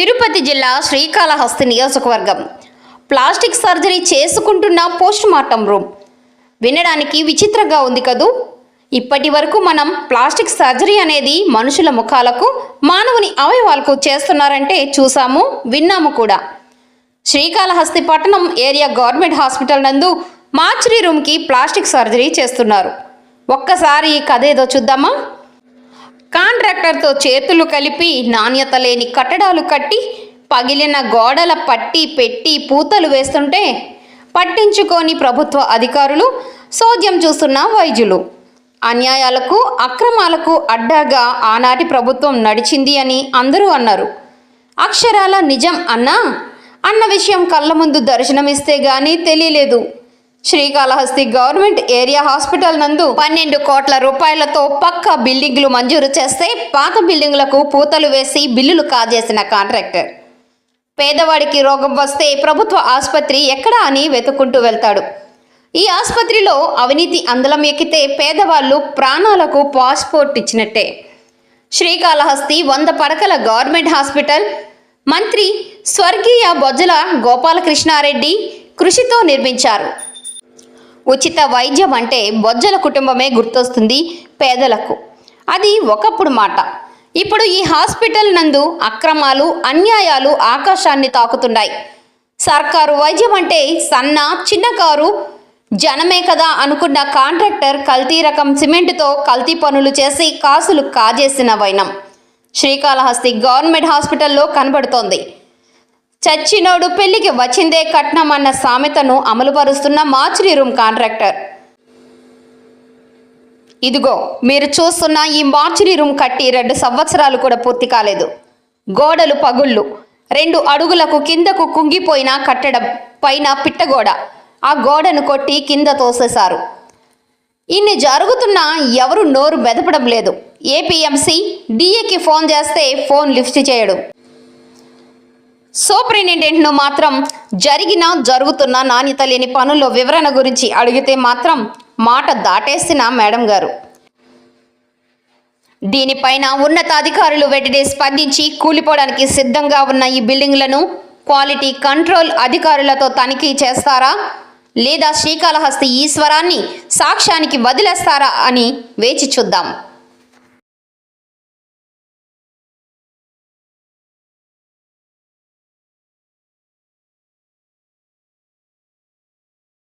తిరుపతి జిల్లా శ్రీకాళహస్తి నియోజకవర్గం. Plastic surgery చేసుకుంటున్న పోస్ట్ మార్టం రూమ్. వినడానికి విచిత్రంగా ఉంది కదూ? ఇప్పటి వరకు మనం ప్లాస్టిక్ సర్జరీ అనేది మనుషుల ముఖాలకు మానవుని అవయవాలకు చేస్తున్నారంటే చూసాము విన్నాము కూడా. శ్రీకాళహస్తి పట్టణం ఏరియా గవర్నమెంట్ హాస్పిటల్ నందు మార్చరీ రూమ్కి ప్లాస్టిక్ సర్జరీ చేస్తున్నారు. ఒక్కసారి కథ ఏదో చూద్దామా? కాంట్రాక్టర్తో చేతులు కలిపి నాణ్యత లేని కట్టడాలు కట్టి పగిలిన గోడల పట్టి పెట్టి పూతలు వేస్తుంటే పట్టించుకోని ప్రభుత్వ అధికారులు సోద్యం చూస్తున్న వైద్యులు. అన్యాయాలకు అక్రమాలకు అడ్డాగా ఆనాటి ప్రభుత్వం నడిచింది అని అందరూ అన్నారు. అక్షరాల నిజం అన్నా అన్న విషయం కళ్ళ ముందు దర్శనమిస్తే గానీ తెలియలేదు. శ్రీకాళహస్తి గవర్నమెంట్ ఏరియా హాస్పిటల్ నందు పన్నెండు కోట్ల రూపాయలతో పక్క బిల్డింగ్లు మంజూరు చేస్తే పాత బిల్డింగులకు పూతలు వేసి బిల్లులు కాజేసిన కాంట్రాక్టర్. పేదవాడికి రోగం వస్తే ప్రభుత్వ ఆసుపత్రి ఎక్కడా అని వెతుక్కుంటూ వెళ్తాడు. ఈ ఆసుపత్రిలో అవినీతి అందలం ఎక్కితే పేదవాళ్ళు ప్రాణాలకు పాస్పోర్ట్ ఇచ్చినట్టే. శ్రీకాళహస్తి వంద పడకల గవర్నమెంట్ హాస్పిటల్ మంత్రి స్వర్గీయ బొజ్జల గోపాలకృష్ణారెడ్డి కృషితో నిర్మించారు. ఉచిత వైద్యం అంటే బొజ్జల కుటుంబమే గుర్తొస్తుంది పేదలకు. అది ఒకప్పుడు మాట. ఇప్పుడు ఈ హాస్పిటల్ నందు అక్రమాలు అన్యాయాలు ఆకాశాన్ని తాకుతున్నాయి. సర్కారు వైద్యం అంటే సన్న చిన్న కారు. జనమే కదా అనుకున్న కాంట్రాక్టర్ కల్తీ రకం సిమెంటుతో కల్తీ పనులు చేసి కాసులు కాజేసిన వైనం. శ్రీకాళహస్తి గవర్నమెంట్ హాస్పిటల్లో కనబడుతోంది. చచ్చినోడు పెళ్ళికి వచ్చిందే కట్నం అన్న సామెతను అమలుపరుస్తున్న మార్చురీ రూమ్ కాంట్రాక్టర్. ఇదిగో మీరు చూస్తున్న ఈ మార్చురీ రూమ్ కట్టి రెండు సంవత్సరాలు కూడా పూర్తి కాలేదు. గోడలు పగుళ్ళు. రెండు అడుగులకు కిందకు కుంగిపోయిన కట్టడం పైన పిట్టగోడ. ఆ గోడను కొట్టి కింద తోసేశారు. ఇన్ని జరుగుతున్నా ఎవరు నోరు బెదపడం లేదు. ఏపీఎంసీ డిఏకి ఫోన్ చేస్తే ఫోన్ లిఫ్ట్ చేయడు. సూపరింటెండెంట్ను మాత్రం జరిగిన జరుగుతున్న నాణ్యత లేని పనుల్లో వివరణ గురించి అడిగితే మాత్రం మాట దాటేసిన మేడం గారు. దీనిపైన ఉన్నతాధికారులు వెంటనే స్పందించి కూలిపోవడానికి సిద్ధంగా ఉన్న ఈ బిల్డింగ్లను క్వాలిటీ కంట్రోల్ అధికారులతో తనిఖీ చేస్తారా? లేదా శ్రీకాళహస్తి ఈశ్వరాన్ని సాక్ష్యానికి వదిలేస్తారా అని వేచి చూద్దాం.